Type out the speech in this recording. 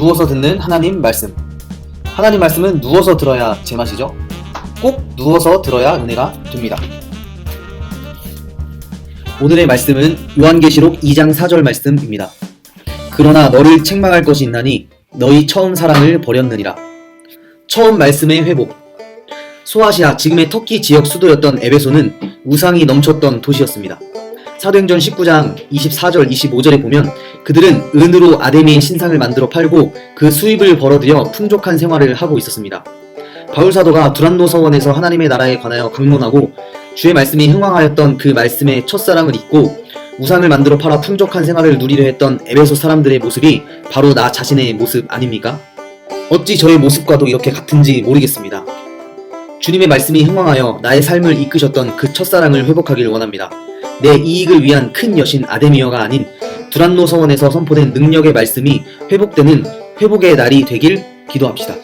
누워서 듣는 하나님 말씀. 하나님 말씀은 누워서 들어야 제맛이죠. 꼭 누워서 들어야 은혜가 됩니다. 오늘의 말씀은 요한계시록 2장 4절 말씀입니다. 그러나 너를 책망할 것이 있나니 너희 처음 사랑을 버렸느니라. 처음 말씀의 회복. 소아시아 지금의 터키 지역 수도였던 에베소는 우상이 넘쳤던 도시였습니다. 사도행전 19장 24절 25절에 보면 그들은 은으로 아데미의 신상을 만들어 팔고 그 수입을 벌어들여 풍족한 생활을 하고 있었습니다. 바울 사도가 두란노 서원에서 하나님의 나라에 관하여 강론하고 주의 말씀이 흥왕하였던 그 말씀의 첫사랑을 잊고 우상을 만들어 팔아 풍족한 생활을 누리려 했던 에베소 사람들의 모습이 바로 나 자신의 모습 아닙니까? 어찌 저의 모습과도 이렇게 같은지 모르겠습니다. 주님의 말씀이 흥왕하여 나의 삶을 이끄셨던 그 첫사랑을 회복하길 원합니다. 내 이익을 위한 큰 여신 아데미어가 아닌 두란노 서원에서 선포된 능력의 말씀이 회복되는 회복의 날이 되길 기도합시다.